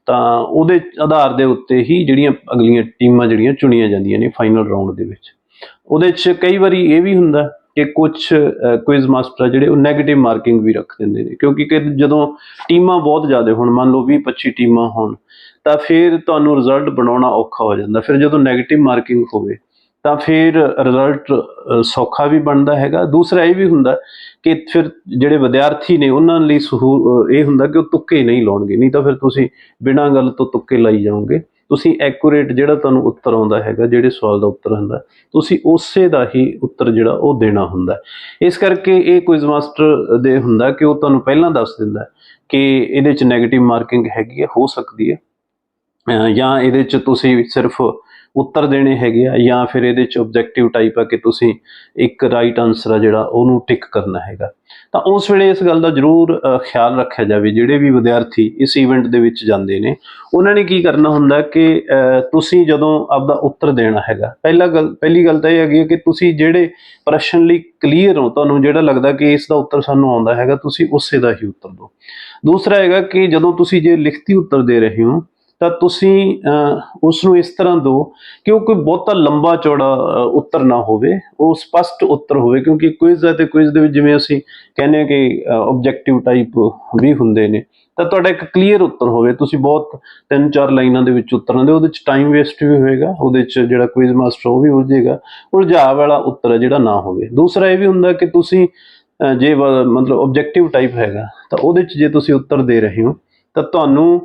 ਤਾਂ ਉਹਦੇ ਆਧਾਰ ਦੇ ਉੱਤੇ ਹੀ ਜਿਹੜੀਆਂ ਅਗਲੀਆਂ ਟੀਮਾਂ ਜਿਹੜੀਆਂ ਚੁਣੀਆਂ ਜਾਂਦੀਆਂ ਨੇ ਫਾਈਨਲ ਰਾਉਂਡ ਦੇ ਵਿੱਚ। ਉਹਦੇ 'ਚ ਕਈ ਵਾਰੀ ਇਹ ਵੀ ਹੁੰਦਾ ਕਿ ਕੁਝ ਕੁਇਜ਼ ਮਾਸਟਰ ਜਿਹੜੇ ਉਹ 네ਗੇਟਿਵ ਮਾਰਕਿੰਗ ਵੀ ਰੱਖ ਦਿੰਦੇ ਨੇ, ਕਿਉਂਕਿ ਕਿ ਜਦੋਂ ਟੀਮਾਂ ਬਹੁਤ ਜ਼ਿਆਦਾ ਹੋਣ, ਮੰਨ ਲਓ 20 25 ਟੀਮਾਂ ਹੋਣ, ਤਾਂ ਫਿਰ ਤੁਹਾਨੂੰ ਰਿਜ਼ਲਟ ਬਣਾਉਣਾ ਔਖਾ ਹੋ ਜਾਂਦਾ। ਫਿਰ ਜਦੋਂ 네ਗੇਟਿਵ ਮਾਰਕਿੰਗ ਹੋਵੇ ਤਾਂ ਫਿਰ ਰਿਜ਼ਲਟ ਸੌਖਾ ਵੀ ਬਣਦਾ ਹੈਗਾ। ਦੂਸਰਾ ਇਹ ਵੀ ਹੁੰਦਾ ਕਿ ਫਿਰ ਜਿਹੜੇ ਵਿਦਿਆਰਥੀ ਨੇ ਉਹਨਾਂ ਲਈ ਸਹੂ- ਇਹ ਹੁੰਦਾ ਕਿ ਉਹ ਤੁੱਕੇ ਨਹੀਂ ਲਾਉਣਗੇ। ਨਹੀਂ ਤਾਂ ਫਿਰ ਤੁਸੀਂ ਬਿਨਾਂ ਗੱਲ ਤੋਂ ਤੁੱਕੇ ਲਾਈ ਜਾਓਗੇ। ਤੁਸੀਂ ਐਕੂਰੇਟ ਜਿਹੜਾ ਤੁਹਾਨੂੰ ਉੱਤਰ ਆਉਂਦਾ ਹੈਗਾ, ਜਿਹੜੇ ਸਵਾਲ ਦਾ ਉੱਤਰ ਹੁੰਦਾ, ਤੁਸੀਂ ਉਸੇ ਦਾ ਹੀ ਉੱਤਰ ਜਿਹੜਾ ਉਹ ਦੇਣਾ ਹੁੰਦਾ। ਇਸ ਕਰਕੇ ਇਹ ਕੁਇਜ਼ ਮਾਸਟਰ ਦੇ ਹੁੰਦਾ ਕਿ ਉਹ ਤੁਹਾਨੂੰ ਪਹਿਲਾਂ ਦੱਸ ਦਿੰਦਾ ਕਿ ਇਹਦੇ ਚ 네ਗੇਟਿਵ ਮਾਰਕਿੰਗ ਹੈਗੀ ਹੈ, ਹੋ ਸਕਦੀ ਹੈ। ਜਾਂ ਇਹਦੇ ਚ ਤੁਸੀਂ ਸਿਰਫ ਉੱਤਰ ਦੇਣੇ ਹੈਗੇ ਆ ਜਾਂ ਫਿਰ ਇਹਦੇ ਚ ਆਬਜੈਕਟਿਵ ਟਾਈਪ ਆ ਕਿ ਤੁਸੀਂ ਇੱਕ ਰਾਈਟ ਆਨਸਰ ਆ ਜਿਹੜਾ ਉਹਨੂੰ ਟਿਕ ਕਰਨਾ ਹੈਗਾ। ਤਾਂ ਉਸ ਵੇਲੇ ਇਸ ਗੱਲ ਦਾ ਜ਼ਰੂਰ ਖਿਆਲ ਰੱਖਿਆ ਜਾਵੇ। ਜਿਹੜੇ ਵੀ ਵਿਦਿਆਰਥੀ ਇਸ ਇਵੈਂਟ ਦੇ ਵਿੱਚ ਜਾਂਦੇ ਨੇ, ਉਹਨਾਂ ਨੇ ਕੀ ਕਰਨਾ ਹੁੰਦਾ ਕਿ ਤੁਸੀਂ ਜਦੋਂ ਆਪਦਾ ਉੱਤਰ ਦੇਣਾ ਹੈਗਾ, ਪਹਿਲਾ ਗੱਲ, ਪਹਿਲੀ ਗੱਲ ਤਾਂ ਇਹ ਹੈਗੀ ਹੈ ਕਿ ਤੁਸੀਂ ਜਿਹੜੇ ਪ੍ਰਸ਼ਨ ਲਈ ਕਲੀਅਰ ਹੋ, ਤੁਹਾਨੂੰ ਜਿਹੜਾ ਲੱਗਦਾ ਕਿ ਇਸ ਦਾ ਉੱਤਰ ਸਾਨੂੰ ਆਉਂਦਾ ਹੈਗਾ, ਤੁਸੀਂ ਉਸੇ ਦਾ ਹੀ ਉੱਤਰ ਦਿਓ। ਦੂਸਰਾ ਹੈਗਾ ਕਿ ਜਦੋਂ ਤੁਸੀਂ ਜੇ ਲਿਖਤੀ ਉੱਤਰ ਦੇ ਰਹੇ ਹੋ ਤਾਂ ਤੁਸੀਂ ਅਹ, ਉਸ ਨੂੰ ਇਸ ਤਰ੍ਹਾਂ ਦਿਓ ਕਿ ਉਹ ਕੋਈ ਬਹੁਤਾ ਲੰਬਾ ਚੌੜਾ ਉੱਤਰ ਨਾ ਹੋਵੇ ਉਹ ਸਪਸ਼ਟ ਉੱਤਰ ਹੋਵੇ ਕਿਉਂਕਿ ਕੁਇਜ਼ ਹੈ ਤੇ ਕੁਇਜ਼ ਦੇ ਵਿੱਚ ਜਿਵੇਂ ਅਸੀਂ ਕਹਿੰਦੇ ਹਾਂ ਕਿ ਆਬਜੈਕਟਿਵ ਟਾਈਪ ਵੀ ਹੁੰਦੇ ਨੇ ਤਾਂ ਤੁਹਾਡਾ ਇੱਕ ਕਲੀਅਰ ਉੱਤਰ ਹੋਵੇ ਤੁਸੀਂ ਬਹੁਤ ਤਿੰਨ ਚਾਰ ਲਾਈਨਾਂ ਦੇ ਵਿੱਚ ਉੱਤਰ ਨਾ ਦਿਓ ਉਹਦੇ ਚ ਟਾਈਮ ਵੇਸਟ ਵੀ ਹੋਏਗਾ ਉਹਦੇ ਚ ਜਿਹੜਾ ਕੁਇਜ਼ ਮਾਸਟਰ ਉਹ ਵੀ ਉਲਝੇਗਾ ਉਲਝਾਅ ਵਾਲਾ ਉੱਤਰ ਹੈ ਜਿਹੜਾ ਨਾ ਹੋਵੇ। ਦੂਸਰਾ ਇਹ ਵੀ ਹੁੰਦਾ ਕਿ ਤੁਸੀਂ ਜੇ ਮਤਲਬ ਆਬਜੈਕਟਿਵ ਟਾਈਪ ਹੈਗਾ ਤਾਂ ਉਹਦੇ ਚ ਜੇ ਤੁਸੀਂ ਉੱਤਰ ਦੇ ਰਹੇ ਹੋ ਤਾਂ ਤੁਹਾਨੂੰ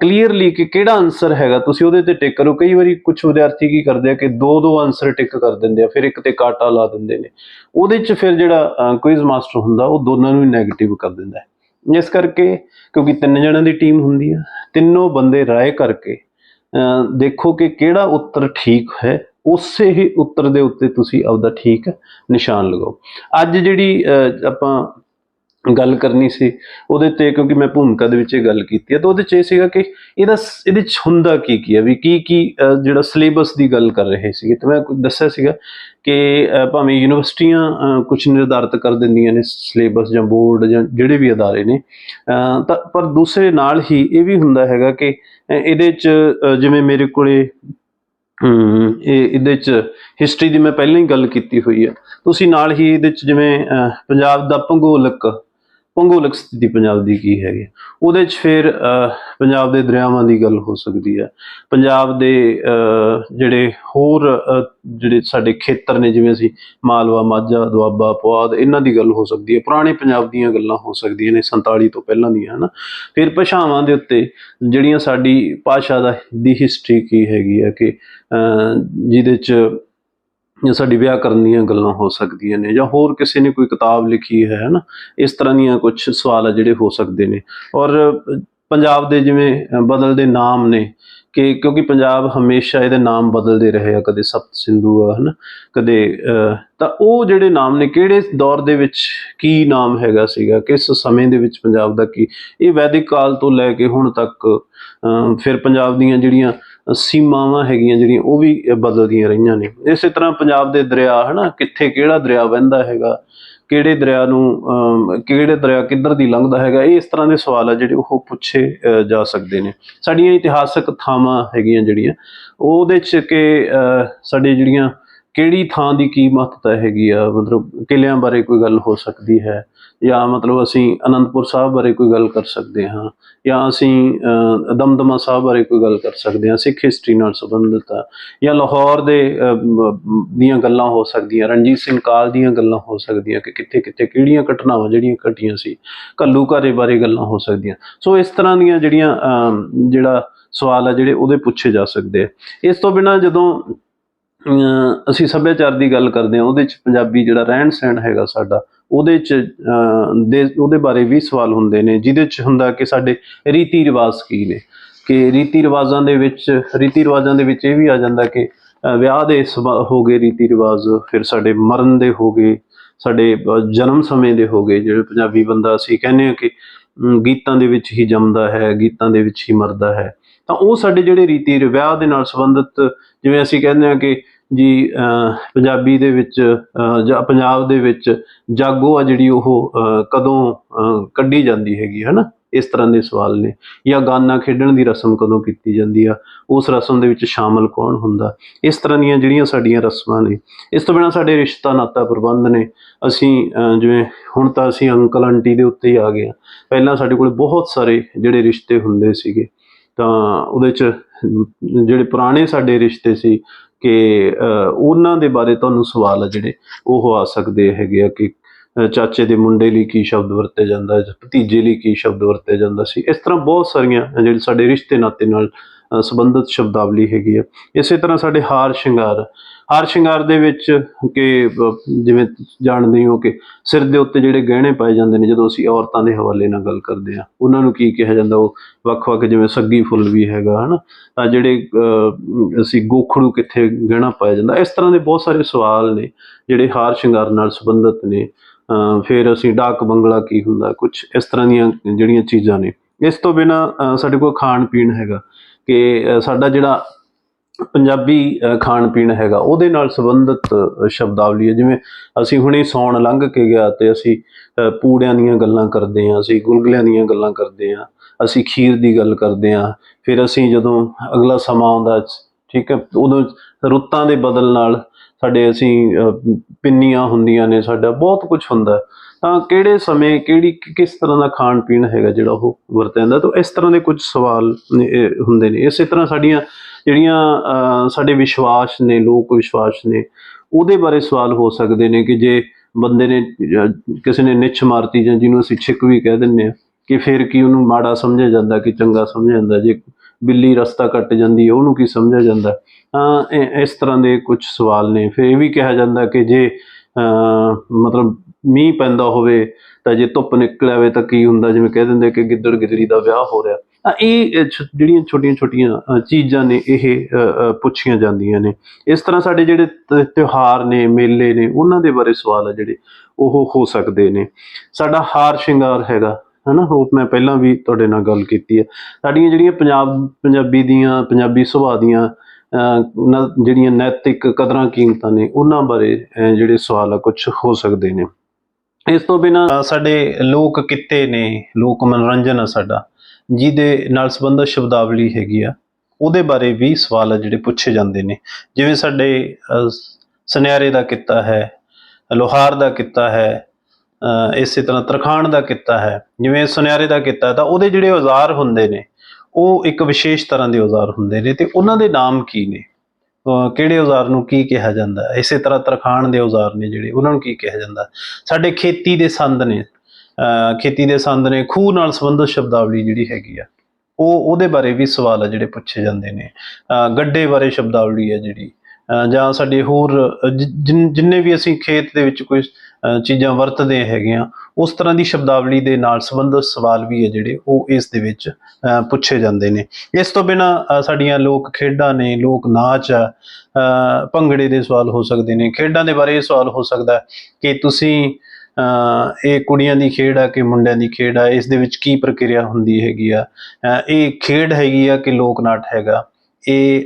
ਕਲੀਅਰਲੀ ਕਿ ਕਿਹੜਾ ਆਨਸਰ ਹੈਗਾ? ਤੁਸੀਂ ਉਹਦੇ ਤੇ ਟਿਕ ਕਰੋ। ਕਈ ਵਾਰੀ ਕੁਝ ਵਿਦਿਆਰਥੀ ਕੀ ਕਰਦੇ ਆ ਕਿ ਦੋ ਦੋ ਆਨਸਰ ਟਿਕ ਕਰ ਦਿੰਦੇ ਆ, ਫਿਰ ਇੱਕ ਤੇ ਕਾਟਾ ਲਾ ਦਿੰਦੇ ਨੇ। ਉਹਦੇ ਚ ਫਿਰ ਜਿਹੜਾ ਕੁਇਜ਼ ਮਾਸਟਰ ਹੁੰਦਾ, ਉਹ ਦੋਨਾਂ ਨੂੰ ਹੀ 네ਗੇਟਿਵ ਕਰ ਦਿੰਦਾ ਹੈ। ਇਸ ਕਰਕੇ ਕਿਉਂਕਿ ਤਿੰਨ ਜਣਿਆਂ ਦੀ ਟੀਮ ਹੁੰਦੀ ਆ, ਤਿੰਨੋਂ ਬੰਦੇ ਰਾਏ ਕਰਕੇ ਦੇਖੋ ਕਿ ਕਿਹੜਾ ਉੱਤਰ ਠੀਕ ਹੈ, ਉਸੇ ਹੀ ਉੱਤਰ ਦੇ ਉੱਤੇ ਤੁਸੀਂ ਆਪਦਾ ਠੀਕ ਨਿਸ਼ਾਨ ਲਗਾਓ। ਅੱਜ ਜਿਹੜੀ ਆਪਾਂ ਗੱਲ ਕਰਨੀ ਸੀ, ਉਹਦੇ ਤੇ ਕਿਉਂਕਿ ਮੈਂ ਭੂਮਿਕਾ ਦੇ ਵਿੱਚ ਇਹ ਗੱਲ ਕੀਤੀ ਹੈ, ਤਾਂ ਉਹਦੇ ਚ ਇਹ ਸੀਗਾ ਕਿ ਇਹਦਾ ਸ- ਇਹਦੇ ਚ ਹੁੰਦਾ ਕੀ ਕੀ ਹੈ, ਵੀ ਕੀ ਕੀ ਜਿਹੜਾ ਸਿਲੇਬਸ ਦੀ ਗੱਲ ਕਰ ਰਹੇ ਸੀਗੇ। ਤੇ ਮੈਂ ਦੱਸਿਆ ਸੀਗਾ ਕਿ ਭਾਵੇਂ ਯੂਨੀਵਰਸਿਟੀਆਂ ਕੁਝ ਨਿਰਧਾਰਤ ਕਰ ਦਿੰਦੀਆਂ ਨੇ ਸਿਲੇਬਸ ਜਾਂ ਬੋਰਡ ਜਾਂ ਜਿਹੜੇ ਵੀ ਅਦਾਰੇ ਨੇ ਤਾਂ, ਪਰ ਦੂਸਰੇ ਨਾਲ ਹੀ ਇਹ ਵੀ ਹੁੰਦਾ ਹੈਗਾ ਕਿ ਇਹਦੇ ਚ ਜਿਵੇਂ ਮੇਰੇ ਕੋਲੇ ਇਹ, ਇਹਦੇ ਚ ਹਿਸਟਰੀ ਦੀ ਮੈਂ ਪਹਿਲਾਂ ਹੀ ਗੱਲ ਕੀਤੀ ਹੋਈ ਹੈ। ਤੁਸੀਂ ਨਾਲ ਹੀ ਇਹਦੇ ਚ ਜਿਵੇਂ ਪੰਜਾਬ ਦਾ ਭੂਗੋਲਕ ਭੂਗੋਲਿਕ ਸਥਿਤੀ ਪੰਜਾਬ ਦੀ ਕੀ ਹੈਗੀ ਉਹਦੇ ਚ ਫਿਰ ਪੰਜਾਬ ਦੇ ਦਰਿਆਵਾਂ ਦੀ ਗੱਲ ਹੋ ਸਕਦੀ ਹੈ। ਪੰਜਾਬ ਦੇ ਜਿਹੜੇ ਹੋਰ ਜਿਹੜੇ ਸਾਡੇ ਖੇਤਰ ਨੇ, ਜਿਵੇਂ ਅਸੀਂ ਮਾਲਵਾ, ਮਾਝਾ, ਦੁਆਬਾ, ਪੁਆਧ, ਇਹਨਾਂ ਦੀ ਗੱਲ ਹੋ ਸਕਦੀ ਹੈ। ਪੁਰਾਣੇ ਪੰਜਾਬ ਦੀਆਂ ਗੱਲਾਂ ਹੋ ਸਕਦੀਆਂ ਨੇ 47 ਤੋਂ ਪਹਿਲਾਂ ਦੀਆਂ, ਹਨਾ? ਫਿਰ ਭਾਸ਼ਾਵਾਂ ਦੇ ਉੱਤੇ ਜਿਹੜੀਆਂ ਸਾਡੀ ਭਾਸ਼ਾ ਦਾ, ਦੀ ਹਿਸਟਰੀ ਕੀ ਹੈਗੀ ਹੈ ਕਿ ਜਿਹਦੇ ਚ ਜਾਂ ਸਾਡੀ ਵਿਆਕਰਨ ਦੀਆਂ ਗੱਲਾਂ ਹੋ ਸਕਦੀਆਂ ਨੇ ਜਾਂ ਹੋਰ ਕਿਸੇ ਨੇ ਕੋਈ ਕਿਤਾਬ ਲਿਖੀ ਹੈ ਹਨਾ ਇਸ ਤਰ੍ਹਾਂ ਦੀਆਂ ਕੁਝ ਸਵਾਲ ਆ ਜਿਹੜੇ ਹੋ ਸਕਦੇ ਨੇ। ਔਰ ਪੰਜਾਬ ਦੇ ਜਿਵੇਂ ਬਦਲਦੇ ਨਾਮ ਨੇ ਕਿ ਕਿਉਂਕਿ ਪੰਜਾਬ ਹਮੇਸ਼ਾ ਇਹਦੇ ਨਾਮ ਬਦਲਦੇ ਰਹੇ ਆ, ਕਦੇ ਸਪਤ ਸਿੰਧੂ ਆ ਹਨਾ ਕਦੇ ਤਾਂ ਉਹ ਜਿਹੜੇ ਨਾਮ ਨੇ, ਕਿਹੜੇ ਦੌਰ ਦੇ ਵਿੱਚ ਕੀ ਨਾਮ ਹੈਗਾ ਸੀਗਾ? ਕਿਸ ਸਮੇਂ ਦੇ ਵਿੱਚ ਪੰਜਾਬ ਦਾ ਕੀ? ਇਹ ਵੈਦਿਕ ਕਾਲ ਤੋਂ ਲੈ ਕੇ ਹੁਣ ਤੱਕ ਫਿਰ ਪੰਜਾਬ ਦੀਆਂ ਜਿਹੜੀਆਂ ਸੀਮਾਵਾਂ ਹੈਗੀਆਂ ਜਿਹੜੀਆਂ, ਉਹ ਵੀ ਬਦਲਦੀਆਂ ਰਹੀਆਂ ਨੇ। ਇਸੇ ਤਰ੍ਹਾਂ ਪੰਜਾਬ ਦੇ ਦਰਿਆ, ਹਨਾ? ਕਿੱਥੇ ਕਿਹੜਾ ਦਰਿਆ ਵਹਿੰਦਾ ਹੈਗਾ? ਕਿਹੜੇ ਦਰਿਆ ਨੂੰ ਕਿਹੜੇ ਦਰਿਆ ਕਿੱਧਰ ਦੀ ਲੰਘਦਾ ਹੈਗਾ? ਇਹ ਇਸ ਤਰ੍ਹਾਂ ਦੇ ਸਵਾਲ ਆ ਜਿਹੜੇ ਉਹ ਪੁੱਛੇ ਜਾ ਸਕਦੇ ਨੇ। ਸਾਡੀਆਂ ਇਤਿਹਾਸਕ ਥਾਵਾਂ ਹੈਗੀਆਂ ਜਿਹੜੀਆਂ, ਉਹਦੇ ਚ ਕਿ ਸਾਡੇ ਜਿਹੜੀਆਂ ਕਿਹੜੀ ਥਾਂ ਦੀ ਕੀ ਮਹੱਤਤਾ ਹੈਗੀ ਆ? ਮਤਲਬ ਕਿਲਿਆਂ ਬਾਰੇ ਕੋਈ ਗੱਲ ਹੋ ਸਕਦੀ ਹੈ? ਜਾਂ ਮਤਲਬ ਅਸੀਂ ਅਨੰਦਪੁਰ ਸਾਹਿਬ ਬਾਰੇ ਕੋਈ ਗੱਲ ਕਰ ਸਕਦੇ ਹਾਂ, ਜਾਂ ਅਸੀਂ ਦਮਦਮਾ ਸਾਹਿਬ ਬਾਰੇ ਕੋਈ ਗੱਲ ਕਰ ਸਕਦੇ ਹਾਂ, ਸਿੱਖ ਹਿਸਟਰੀ ਨਾਲ ਸੰਬੰਧਿਤ ਆ, ਜਾਂ ਲਾਹੌਰ ਦੇ ਦੀਆਂ ਗੱਲਾਂ ਹੋ ਸਕਦੀਆਂ, ਰਣਜੀਤ ਸਿੰਘ ਕਾਲ ਦੀਆਂ ਗੱਲਾਂ ਹੋ ਸਕਦੀਆਂ ਕਿ ਕਿੱਥੇ ਕਿੱਥੇ ਕਿਹੜੀਆਂ ਘਟਨਾਵਾਂ ਜਿਹੜੀਆਂ ਘਟੀਆਂ ਸੀ, ਘੱਲੂ ਘਰੇ ਬਾਰੇ ਗੱਲਾਂ ਹੋ ਸਕਦੀਆਂ। ਸੋ ਇਸ ਤਰ੍ਹਾਂ ਦੀਆਂ ਜਿਹੜੀਆਂ ਜਿਹੜਾ ਸਵਾਲ ਆ ਜਿਹੜੇ ਉਹਦੇ ਪੁੱਛੇ ਜਾ ਸਕਦੇ ਆ। ਇਸ ਤੋਂ ਬਿਨਾਂ ਜਦੋਂ ਅਸੀਂ ਸੱਭਿਆਚਾਰ ਦੀ ਗੱਲ ਕਰਦੇ ਹਾਂ, ਉਹਦੇ ਚ ਪੰਜਾਬੀ ਜਿਹੜਾ ਰਹਿਣ ਸਹਿਣ ਹੈਗਾ ਸਾਡਾ ਉਹਦੇ ਚ ਦੇ, ਉਹਦੇ ਬਾਰੇ ਵੀ ਸਵਾਲ ਹੁੰਦੇ ਨੇ, ਜਿਹਦੇ ਚ ਹੁੰਦਾ ਕਿ ਸਾਡੇ ਰੀਤੀ ਰਿਵਾਜ ਕੀ ਨੇ। ਕਿ ਰੀਤੀ ਰਿਵਾਜਾਂ ਦੇ ਵਿੱਚ, ਰੀਤੀ ਰਿਵਾਜਾਂ ਦੇ ਵਿੱਚ ਇਹ ਵੀ ਆ ਜਾਂਦਾ ਕਿ ਵਿਆਹ ਦੇ ਸਬਾ- ਹੋ ਗਏ ਰੀਤੀ ਰਿਵਾਜ, ਫਿਰ ਸਾਡੇ ਮਰਨ ਦੇ ਹੋ ਗਏ, ਸਾਡੇ ਜਨਮ ਸਮੇਂ ਦੇ ਹੋ ਗਏ, ਜਿਹੜੇ ਪੰਜਾਬੀ ਬੰਦਾ ਅਸੀਂ ਕਹਿੰਦੇ ਹਾਂ ਕਿ ਗੀਤਾਂ ਦੇ ਵਿੱਚ ਹੀ ਜੰਮਦਾ ਹੈ, ਗੀਤਾਂ ਦੇ ਵਿੱਚ ਹੀ ਮਰਦਾ ਹੈ। ਤਾਂ ਉਹ ਸਾਡੇ ਜਿਹੜੇ ਰੀਤੀ ਵਿਆਹ ਦੇ ਨਾਲ ਸੰਬੰਧਿਤ, ਜਿਵੇਂ ਅਸੀਂ ਕਹਿੰਦੇ ਹਾਂ ਕਿ ਜੀ ਪੰਜਾਬੀ ਦੇ ਵਿੱਚ ਜਾਂ ਪੰਜਾਬ ਦੇ ਵਿੱਚ ਜਾਗੋ ਆ ਜਿਹੜੀ ਉਹ ਕਦੋਂ ਕੱਢੀ ਜਾਂਦੀ ਹੈਗੀ ਹੈ ਨਾ ਇਸ ਤਰ੍ਹਾਂ ਦੇ ਸਵਾਲ ਨੇ। ਜਾਂ ਗਾਨਾ ਖੇਡਣ ਦੀ ਰਸਮ ਕਦੋਂ ਕੀਤੀ ਜਾਂਦੀ ਆ? ਉਸ ਰਸਮ ਦੇ ਵਿੱਚ ਸ਼ਾਮਲ ਕੌਣ ਹੁੰਦਾ? ਇਸ ਤਰ੍ਹਾਂ ਦੀਆਂ ਜਿਹੜੀਆਂ ਸਾਡੀਆਂ ਰਸਮਾਂ ਨੇ। ਇਸ ਤੋਂ ਬਿਨਾਂ ਸਾਡੇ ਰਿਸ਼ਤਾ ਨਾਤਾ ਪ੍ਰਬੰਧ ਨੇ। ਅਸੀਂ ਜਿਵੇਂ ਹੁਣ ਤਾਂ ਅਸੀਂ ਅੰਕਲ ਆਂਟੀ ਦੇ ਉੱਤੇ ਹੀ ਆ ਗਏ ਹਾਂ ਪਹਿਲਾਂ ਸਾਡੇ ਕੋਲ ਬਹੁਤ ਸਾਰੇ ਜਿਹੜੇ ਰਿਸ਼ਤੇ ਹੁੰਦੇ ਸੀਗੇ। ਤਾਂ ਉਹਦੇ ਚ, ਜਿਹੜੇ ਪੁਰਾਣੇ ਸਾਡੇ ਰਿਸ਼ਤੇ ਸੀ ਕਿ ਉਹਨਾਂ ਦੇ ਬਾਰੇ ਤੁਹਾਨੂੰ ਸਵਾਲ ਆ ਜਿਹੜੇ ਉਹ ਆ ਸਕਦੇ ਹੈਗੇ ਆ ਕਿ ਚਾਚੇ ਦੇ ਮੁੰਡੇ ਲਈ ਕੀ ਸ਼ਬਦ ਵਰਤੇ ਜਾਂਦਾ ਭਤੀਜੇ ਲਈ ਕੀ ਸ਼ਬਦ ਵਰਤੇ ਜਾਂਦਾ ਸੀ। ਇਸ ਤਰ੍ਹਾਂ ਬਹੁਤ ਸਾਰੀਆਂ ਜਿਹੜੇ ਸਾਡੇ ਰਿਸ਼ਤੇ ਨਾਤੇ ਨਾਲ ਸੰਬੰਧਿਤ ਸ਼ਬਦਾਵਲੀ ਹੈਗੀ ਆ। ਇਸੇ ਤਰ੍ਹਾਂ ਸਾਡੇ ਹਾਰ ਸ਼ਿੰਗਾਰ ਹਾਰ ਸ਼ਿੰਗਾਰ ਦੇ ਵਿੱਚ ਕਿ ਜਿਵੇਂ ਜਾਣਦੇ ਹੋ ਕਿ ਸਿਰ ਦੇ ਉੱਤੇ ਜਿਹੜੇ ਗਹਿਣੇ ਪਾਏ ਜਾਂਦੇ ਨੇ, ਜਦੋਂ ਅਸੀਂ ਔਰਤਾਂ ਦੇ ਹਵਾਲੇ ਨਾਲ ਗੱਲ ਕਰਦੇ ਆ ਉਹਨਾਂ ਨੂੰ ਕੀ ਕਿਹਾ ਜਾਂਦਾ? ਉਹ ਵੱਖ-ਵੱਖ ਜਿਵੇਂ ਸੱਗੀ ਫੁੱਲ ਵੀ ਹੈਗਾ, ਹਨਾ? ਤਾਂ ਜਿਹੜੇ ਅਸੀਂ ਗੋਖੜੂ ਕਿੱਥੇ ਗਹਿਣਾ ਪਾਇਆ ਜਾਂਦਾ, ਇਸ ਤਰ੍ਹਾਂ ਦੇ ਬਹੁਤ ਸਾਰੇ ਸਵਾਲ ਨੇ, ਜਿਹੜੇ ਹਾਰ ਸ਼ਿੰਗਾਰ ਨਾਲ ਸੰਬੰਧਿਤ ਨੇ। ਫਿਰ ਅਸੀਂ ਡਾਕ ਬੰਗਲਾ ਕੀ ਹੁੰਦਾ ਕੁਝ ਇਸ ਤਰ੍ਹਾਂ ਦੀਆਂ ਜਿਹੜੀਆਂ ਚੀਜ਼ਾਂ ਨੇ। ਇਸ ਤੋਂ ਬਿਨਾ ਸਾਡੇ ਕੋਲ ਖਾਣ ਪੀਣ ਹੈਗਾ ਕਿ ਸਾਡਾ ਜਿਹੜਾ ਪੰਜਾਬੀ ਖਾਣ ਪੀਣ ਹੈਗਾ, ਉਹਦੇ ਨਾਲ ਸੰਬੰਧਿਤ ਸ਼ਬਦਾਵਲੀ ਹੈ। ਜਿਵੇਂ ਅਸੀਂ ਹੁਣੇ ਸੌਣ ਲੰਘ ਕੇ ਗਿਆ ਤੇ ਅਸੀਂ ਪੂੜਿਆਂ ਦੀਆਂ ਗੱਲਾਂ ਕਰਦੇ ਹਾਂ, ਅਸੀਂ ਗੁਲਗੁਲਿਆਂ ਦੀਆਂ ਗੱਲਾਂ ਕਰਦੇ ਹਾਂ, ਅਸੀਂ ਖੀਰ ਦੀ ਗੱਲ ਕਰਦੇ ਹਾਂ, ਫਿਰ ਅਸੀਂ ਜਦੋਂ ਅਗਲਾ ਸਮਾਂ ਆਉਂਦਾ, ਠੀਕ ਹੈ, ਉਦੋਂ ਰੁੱਤਾਂ ਦੇ ਬਦਲ ਨਾਲ ਸਾਡੇ ਅਸੀਂ ਪਿੰਨੀਆਂ ਹੁੰਦੀਆਂ ਨੇ, ਸਾਡਾ ਬਹੁਤ ਕੁਝ ਹੁੰਦਾ ਤਾਂ ਕਿਹੜੇ ਸਮੇਂ, ਕਿਹੜੀ ਕਿਸ ਤਰ੍ਹਾਂ ਦਾ ਖਾਣ ਪੀਣ ਹੈਗਾ ਜਿਹੜਾ ਉਹ ਵਰਤਿਆ ਜਾਂਦਾ? ਤਾਂ ਇਸ ਤਰ੍ਹਾਂ ਦੇ ਕੁਝ ਸਵਾਲ ਹੁੰਦੇ ਨੇ। ਇਸੇ ਤਰ੍ਹਾਂ ਸਾਡੀਆਂ ਜਿਹੜੀਆਂ ਸਾਡੇ ਵਿਸ਼ਵਾਸ ਨੇ, ਲੋਕ ਵਿਸ਼ਵਾਸ ਨੇ, ਉਹਦੇ ਬਾਰੇ ਸਵਾਲ ਹੋ ਸਕਦੇ ਨੇ ਕਿ ਜੇ ਬੰਦੇ ਨੇ ਕਿਸੇ ਨੇ ਨਿੱਛ ਮਾਰਤੀ ਜਾਂ ਜਿਹਨੂੰ ਅਸੀਂ ਛਿੱਕ ਵੀ ਕਹਿ ਦਿੰਦੇ ਆ ਕਿ ਫਿਰ ਕੀ ਉਹਨੂੰ ਮਾੜਾ ਸਮਝਿਆ ਜਾਂਦਾ, ਕਿ ਚੰਗਾ ਸਮਝਿਆ ਜਾਂਦਾ, ਜੇ ਬਿੱਲੀ ਰਸਤਾ ਕੱਟ ਜਾਂਦੀ ਹੈ, ਉਹਨੂੰ ਕੀ ਸਮਝਿਆ ਜਾਂਦਾ? ਤਾਂ ਇਹ- ਇਸ ਤਰ੍ਹਾਂ ਦੇ ਕੁਝ ਸਵਾਲ ਨੇ। ਫਿਰ ਇਹ ਵੀ ਕਿਹਾ ਜਾਂਦਾ ਕਿ ਜੇ ਮਤਲਬ ਮੀਂਹ ਪੈਂਦਾ ਹੋਵੇ, ਤਾਂ ਜੇ ਧੁੱਪ ਨਿਕਲ ਆਵੇ ਤਾਂ ਕੀ ਹੁੰਦਾ? ਜਿਵੇਂ ਕਹਿ ਦਿੰਦੇ ਕਿ ਗਿੱਦੜ ਗਿੱਦੜੀ ਦਾ ਵਿਆਹ ਹੋ ਰਿਹਾ। ਅ, ਇਹ ਛ- ਜਿਹੜੀਆਂ ਛੋਟੀਆਂ ਛੋਟੀਆਂ ਚੀਜ਼ਾਂ ਨੇ ਇਹ ਪੁੱਛੀਆਂ ਜਾਂਦੀਆਂ ਨੇ। ਇਸ ਤਰ੍ਹਾਂ ਸਾਡੇ ਜਿਹੜੇ ਤ- ਤਿਉਹਾਰ ਨੇ ਮੇਲੇ ਨੇ ਉਹਨਾਂ ਦੇ ਬਾਰੇ ਸਵਾਲ ਆ ਜਿਹੜੇ ਉਹ ਹੋ ਸਕਦੇ ਨੇ। ਸਾਡਾ ਹਾਰ ਸ਼ਿੰਗਾਰ ਹੈਗਾ ਹਨਾ? ਉਹ ਮੈਂ ਪਹਿਲਾਂ ਵੀ ਤੁਹਾਡੇ ਨਾਲ ਗੱਲ ਕੀਤੀ ਹੈ ਸਾਡੀਆਂ ਜਿਹੜੀਆਂ ਪੰਜਾਬ ਪੰਜਾਬੀ ਦੀਆਂ ਪੰਜਾਬੀ ਸੁਭਾਅ ਦੀਆਂ ਅਹ, ਨ- ਜਿਹੜੀਆਂ ਨੈਤਿਕ ਕਦਰਾਂ ਕੀਮਤਾਂ ਨੇ ਉਹਨਾਂ ਬਾਰੇ ਜਿਹੜੇ ਸਵਾਲ ਆ ਕੁਝ ਹੋ ਸਕਦੇ ਨੇ। ਇਸ ਤੋਂ ਬਿਨਾ ਸਾਡੇ ਲੋਕ ਕਿੱਤੇ ਨੇ ਲੋਕ ਮਨੋਰੰਜਨ ਆ ਸਾਡਾ। ਜਿਹਦੇ ਨਾਲ ਸੰਬੰਧਿਤ ਸ਼ਬਦਾਵਲੀ ਹੈਗੀ ਆ ਉਹਦੇ ਬਾਰੇ ਵੀ ਸਵਾਲ ਆ ਜਿਹੜੇ ਪੁੱਛੇ ਜਾਂਦੇ ਨੇ। ਜਿਵੇਂ ਸਾਡੇ ਅਹ, ਸੁਨਿਆਰੇ ਦਾ ਕਿੱਤਾ ਹੈ ਲੋਹਾਰ ਦਾ ਕਿੱਤਾ ਹੈ ਇਸੇ ਤਰ੍ਹਾਂ ਤਰਖਾਣ ਦਾ ਕਿੱਤਾ ਹੈ ਜਿਵੇਂ ਸੁਨਿਆਰੇ ਦਾ ਕਿੱਤਾ ਤਾਂ ਉਹਦੇ ਜਿਹੜੇ ਔਜ਼ਾਰ ਹੁੰਦੇ ਨੇ ਉਹ ਇੱਕ ਵਿਸ਼ੇਸ਼ ਤਰ੍ਹਾਂ ਦੇ ਔਜ਼ਾਰ ਹੁੰਦੇ ਨੇ ਤੇ ਉਹਨਾਂ ਦੇ ਨਾਮ ਕੀ ਨੇ? ਕਿਹੜੇ ਔਜ਼ਾਰ ਨੂੰ ਕੀ ਕਿਹਾ ਜਾਂਦਾ? ਇਸੇ ਤਰ੍ਹਾਂ ਤਰਖਾਣ ਦੇ ਔਜ਼ਾਰ ਨੇ ਜਿਹੜੇ ਉਹਨਾਂ ਨੂੰ ਕੀ ਕਿਹਾ ਜਾਂਦਾ? ਸਾਡੇ ਖੇਤੀ ਦੇ ਸੰਦ ਨੇ ਖੇਤੀ ਦੇ ਸੰਦ ਨੇ, ਖੂਹ ਨਾਲ ਸੰਬੰਧਿਤ ਸ਼ਬਦਾਵਲੀ ਜਿਹੜੀ ਹੈਗੀ ਆ, ਉਹ ਉਹਦੇ ਬਾਰੇ ਵੀ ਸਵਾਲ ਆ ਜਿਹੜੇ ਪੁੱਛੇ ਜਾਂਦੇ ਨੇ। ਗੱਡੇ ਬਾਰੇ ਸ਼ਬਦਾਵਲੀ ਹੈ ਜਿਹੜੀ। ਜਾਂ ਸਾਡੇ ਹੋਰ, ਜਿ- ਜਿੰਨੇ ਵੀ ਅਸੀਂ ਖੇਤ ਦੇ ਵਿੱਚ ਕੋਈ ਚੀਜ਼ਾਂ ਵਰਤਦੇ ਹੈਗੇ ਆ, ਉਸ ਤਰ੍ਹਾਂ ਦੀ ਸ਼ਬਦਾਵਲੀ ਦੇ ਨਾਲ ਸੰਬੰਧਿਤ ਸਵਾਲ ਵੀ ਹੈ ਜਿਹੜੇ, ਉਹ ਇਸ ਦੇ ਵਿੱਚ ਪੁੱਛੇ ਜਾਂਦੇ ਨੇ। ਇਸ ਤੋਂ ਬਿਨਾ ਸਾਡੀਆਂ ਲੋਕ ਖੇਡਾਂ ਨੇ, ਲੋਕ ਨਾਚ ਆ ਭੰਗੜੇ ਦੇ ਸਵਾਲ ਹੋ ਸਕਦੇ ਨੇ। ਖੇਡਾਂ ਦੇ ਬਾਰੇ ਇਹ ਸਵਾਲ ਹੋ ਸਕਦਾ ਕਿ ਤੁਸੀਂ ਇਹ ਕੁੜੀਆਂ ਦੀ ਖੇਡ ਆ ਕਿ ਮੁੰਡਿਆਂ ਦੀ ਖੇਡ ਆ? ਇਸ ਦੇ ਵਿੱਚ ਕੀ ਪ੍ਰਕਿਰਿਆ ਹੁੰਦੀ ਹੈਗੀ ਆ? ਇਹ ਖੇਡ ਹੈਗੀ ਆ ਕਿ ਲੋਕ ਨਾਟ ਹੈਗਾ? ਇਹ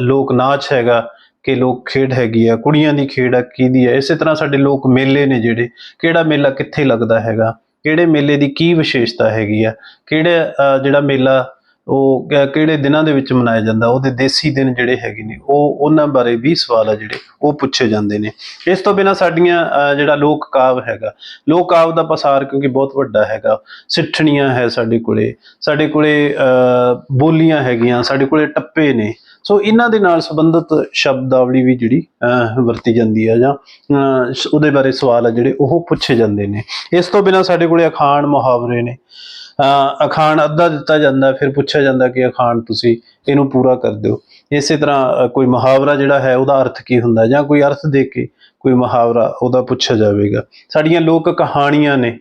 ਲੋਕ ਨਾਚ ਹੈਗਾ ਕਿ ਲੋਕ ਖੇਡ ਹੈਗੀ ਆ? ਕੁੜੀਆਂ ਦੀ ਖੇਡ ਆ, ਕਿਹਦੀ ਆ? ਇਸੇ ਤਰ੍ਹਾਂ ਸਾਡੇ ਲੋਕ ਮੇਲੇ ਨੇ ਜਿਹੜੇ। ਕਿਹੜਾ ਮੇਲਾ ਕਿੱਥੇ ਲੱਗਦਾ ਹੈਗਾ? ਕਿਹੜੇ ਮੇਲੇ ਦੀ ਕੀ ਵਿਸ਼ੇਸ਼ਤਾ ਹੈਗੀ ਆ? ਕਿਹੜੇ ਜਿਹੜਾ ਮੇਲਾ ਉਹ ਕ- ਕਿਹੜੇ ਦਿਨਾਂ ਦੇ ਵਿੱਚ ਮਨਾਇਆ ਜਾਂਦਾ, ਉਹਦੇ ਦੇਸੀ ਦਿਨ ਜਿਹੜੇ ਹੈਗੇ ਨੇ, ਉਹ ਉਹਨਾਂ ਬਾਰੇ ਵੀ ਸਵਾਲ ਆ ਜਿਹੜੇ, ਉਹ ਪੁੱਛੇ ਜਾਂਦੇ ਨੇ। ਇਸ ਤੋਂ ਬਿਨਾ ਸਾਡੀਆਂ ਜਿਹੜਾ ਲੋਕ ਕਾਵ ਹੈਗਾ, ਲੋਕ ਕਾਵ ਦਾ ਪਸਾਰ ਕਿਉਂਕਿ ਬਹੁਤ ਵੱਡਾ ਹੈਗਾ, ਸਿੱਠਣੀਆਂ ਹੈ ਸਾਡੇ ਕੋਲੇ ਸਾਡੇ ਕੋਲੇ ਬੋਲੀਆਂ ਹੈਗੀਆਂ, ਸਾਡੇ ਕੋਲੇ ਟੱਪੇ ਨੇ। ਸੋ ਇਹਨਾਂ ਦੇ ਨਾਲ ਸੰਬੰਧਿਤ ਸ਼ਬਦਾਵਲੀ ਵੀ ਜਿਹੜੀ ਵਰਤੀ ਜਾਂਦੀ ਹੈ ਜਾਂ ਉਹਦੇ ਬਾਰੇ ਸਵਾਲ ਆ ਜਿਹੜੇ, ਉਹ ਪੁੱਛੇ ਜਾਂਦੇ ਨੇ। ਇਸ ਤੋਂ ਬਿਨਾ ਸਾਡੇ ਕੋਲੇ ਅਖਾਣ ਮੁਹਾਵਰੇ ਨੇ। ਅਖਾਣ ਅੱਧਾ ਦਿੱਤਾ ਜਾਂਦਾ, ਫਿਰ ਪੁੱਛਿਆ ਜਾਂਦਾ ਕਿ ਅਖਾਣ ਤੁਸੀਂ ਇਹਨੂੰ ਪੂਰਾ ਕਰ ਦਿਓ। ਇਸੇ ਤਰ੍ਹਾਂ ਕੋਈ ਮੁਹਾਵਰਾ ਜਿਹੜਾ ਹੈ, ਉਹਦਾ ਅਰਥ ਕੀ ਹੁੰਦਾ? ਜਾਂ ਕੋਈ ਅਰਥ ਦੇ ਕੇ ਕੋਈ ਮੁਹਾਵਰਾ, ਉਹਦਾ ਪੁੱਛਿਆ ਜਾਵੇਗਾ। ਸਾਡੀਆਂ ਲੋਕ ਕਹਾਣੀਆਂ ਨੇ।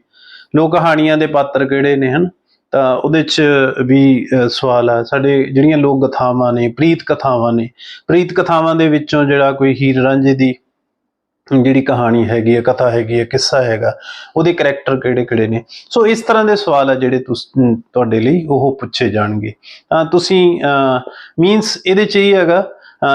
ਲੋਕ ਕਹਾਣੀਆਂ ਦੇ ਪਾਤਰ ਕਿਹੜੇ ਨੇ, ਹਨ? ਤਾਂ ਉਹਦੇ 'ਚ ਵੀ ਸਵਾਲ ਆ। ਸਾਡੇ ਜਿਹੜੀਆਂ ਲੋਕ ਕਥਾਵਾਂ ਨੇ, ਪ੍ਰੀਤ ਕਥਾਵਾਂ ਨੇ। ਪ੍ਰੀਤ ਕਥਾਵਾਂ ਦੇ ਵਿੱਚੋਂ ਜਿਹੜਾ ਕੋਈ ਹੀਰ ਰਾਂਝੇ ਦੀ ਜਿਹੜੀ ਕਹਾਣੀ ਹੈਗੀ ਹੈ, ਕਥਾ ਹੈਗੀ ਹੈ, ਕਿੱਸਾ ਹੈਗਾ, ਉਹਦੇ ਕਰੈਕਟਰ ਕਿਹੜੇ ਕਿਹੜੇ ਨੇ? ਸੋ ਇਸ ਤਰ੍ਹਾਂ ਦੇ ਸਵਾਲ ਆ ਜਿਹੜੇ ਤੁਹਾਡੇ ਲਈ ਉਹ ਪੁੱਛੇ ਜਾਣਗੇ। ਤਾਂ ਤੁਸੀਂ ਮੀਨਸ ਇਹਦੇ ਚ ਇਹ ਹੈਗਾ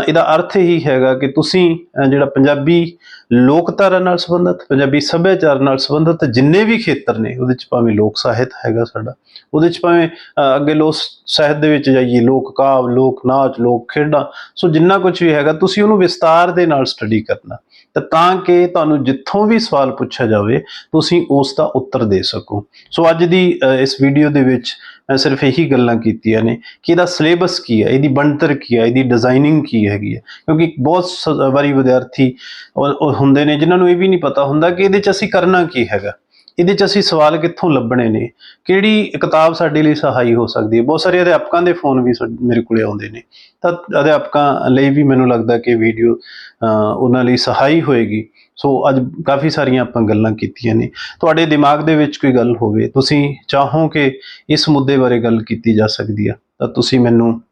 ਇਹਦਾ ਅਰਥ ਹੀ ਹੈਗਾ ਕਿ ਤੁਸੀਂ ਜਿਹੜਾ ਪੰਜਾਬੀ ਲੋਕਧਾਰਾ ਨਾਲ ਸੰਬੰਧਿਤ, ਪੰਜਾਬੀ ਸੱਭਿਆਚਾਰ ਨਾਲ ਸੰਬੰਧਿਤ ਜਿੰਨੇ ਵੀ ਖੇਤਰ ਨੇ, ਉਹਦੇ ਚ ਭਾਵੇਂ ਲੋਕ ਸਾਹਿਤ ਹੈਗਾ ਸਾਡਾ, ਉਹਦੇ ਚ ਭਾਵੇਂ ਅੱਗੇ ਲੋਕ ਸਾਹਿਤ ਦੇ ਵਿੱਚ ਜਾਈਏ, ਲੋਕ ਕਾਵ, ਲੋਕ ਨਾਚ, ਲੋਕ ਖੇਡਾਂ, ਸੋ ਜਿੰਨਾ ਕੁਝ ਵੀ ਹੈਗਾ, ਤੁਸੀਂ ਉਹਨੂੰ ਵਿਸਤਾਰ ਦੇ ਨਾਲ ਸਟੱਡੀ ਕਰਨਾ। ਤਾਂ ਤਾਂ ਕਿ ਤੁਹਾਨੂੰ ਜਿੱਥੋਂ ਵੀ ਸਵਾਲ ਪੁੱਛਿਆ ਜਾਵੇ, ਤੁਸੀਂ ਉਸ ਦਾ ਉੱਤਰ ਦੇ ਸਕੋ। ਸੋ ਅੱਜ ਦੀ ਇਸ ਵੀਡੀਓ ਦੇ ਵਿੱਚ ਮੈਂ ਸਿਰਫ ਇਹੀ ਗੱਲਾਂ ਕੀਤੀਆਂ ਨੇ ਕਿ ਇਹਦਾ ਸਿਲੇਬਸ ਕੀ ਹੈ, ਇਹਦੀ ਬਣਤਰ ਕੀ ਹੈ, ਇਹਦੀ ਡਿਜ਼ਾਈਨਿੰਗ ਕੀ ਹੈਗੀ ਹੈ। ਕਿਉਂਕਿ ਬਹੁਤ ਸ- ਵਾਰੀ ਵਿਦਿਆਰਥੀ ਹੁੰਦੇ ਨੇ ਜਿਨ੍ਹਾਂ ਨੂੰ ਇਹ ਵੀ ਨਹੀਂ ਪਤਾ ਹੁੰਦਾ ਕਿ ਇਹਦੇ 'ਚ ਅਸੀਂ ਕਰਨਾ ਕੀ ਹੈਗਾ। ਇਹਦੇ 'ਚ ਅਸੀਂ ਸਵਾਲ ਕਿੱਥੋਂ ਲੱਭਣੇ ਨੇ? ਕਿਹੜੀ ਕਿਤਾਬ ਸਾਡੇ ਲਈ ਸਹਾਈ ਹੋ ਸਕਦੀ ਹੈ? ਬਹੁਤ ਸਾਰੇ ਅਧਿਆਪਕਾਂ ਦੇ ਫੋਨ ਵੀ ਸਾ- ਮੇਰੇ ਕੋਲੇ ਆਉਂਦੇ ਨੇ। ਤਾਂ ਅਧਿਆਪਕਾਂ ਲਈ ਵੀ ਮੈਨੂੰ ਲੱਗਦਾ ਕਿ ਵੀਡੀਓ ਉਹਨਾਂ ਲਈ ਸਹਾਈ ਹੋਏਗੀ। ਸੋ ਅੱਜ ਕਾਫੀ ਸਾਰੀਆਂ ਆਪਾਂ ਗੱਲਾਂ ਕੀਤੀਆਂ ਨੇ। ਤੁਹਾਡੇ ਦਿਮਾਗ ਦੇ ਵਿੱਚ ਕੋਈ ਗੱਲ ਹੋਵੇ, ਤੁਸੀਂ ਚਾਹੋ ਕਿ ਇਸ ਮੁੱਦੇ ਬਾਰੇ ਗੱਲ ਕੀਤੀ ਜਾ ਸਕਦੀ ਆ, ਤਾਂ ਤੁਸੀਂ ਮੈਨੂੰ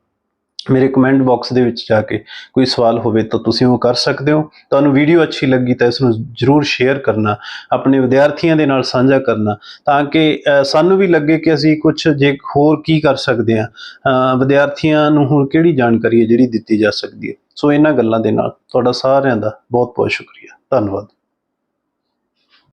ਮੇਰੇ ਕਮੈਂਟ ਬਾਕਸ ਦੇ ਵਿੱਚ ਜਾ ਕੇ ਕੋਈ ਸਵਾਲ ਹੋਵੇ ਤਾਂ ਤੁਸੀਂ ਉਹ ਕਰ ਸਕਦੇ ਹੋ। ਤੁਹਾਨੂੰ ਵੀਡੀਓ ਅੱਛੀ ਲੱਗੀ ਤਾਂ ਇਸ ਨੂੰ ਜਰੂਰ ਸ਼ੇਅਰ ਕਰਨਾ, ਆਪਣੇ ਵਿਦਿਆਰਥੀਆਂ ਦੇ ਨਾਲ ਸਾਂਝਾ ਕਰਨਾ, ਤਾਂ ਕਿ ਸਾਨੂੰ ਵੀ ਲੱਗੇ ਕਿ ਅਸੀਂ ਕੁਝ ਜੇ ਹੋਰ ਕੀ ਕਰ ਸਕਦੇ ਹਾਂ। ਵਿਦਿਆਰਥੀਆਂ ਨੂੰ ਹੁਣ ਕਿਹੜੀ ਜਾਣਕਾਰੀ ਹੈ ਜਿਹੜੀ ਦਿੱਤੀ ਜਾ ਸਕਦੀ ਹੈ। ਸੋ ਇਹਨਾਂ ਗੱਲਾਂ ਦੇ ਨਾਲ ਤੁਹਾਡਾ ਸਾਰਿਆਂ ਦਾ ਬਹੁਤ ਬਹੁਤ ਸ਼ੁਕਰੀਆ। ਧੰਨਵਾਦ।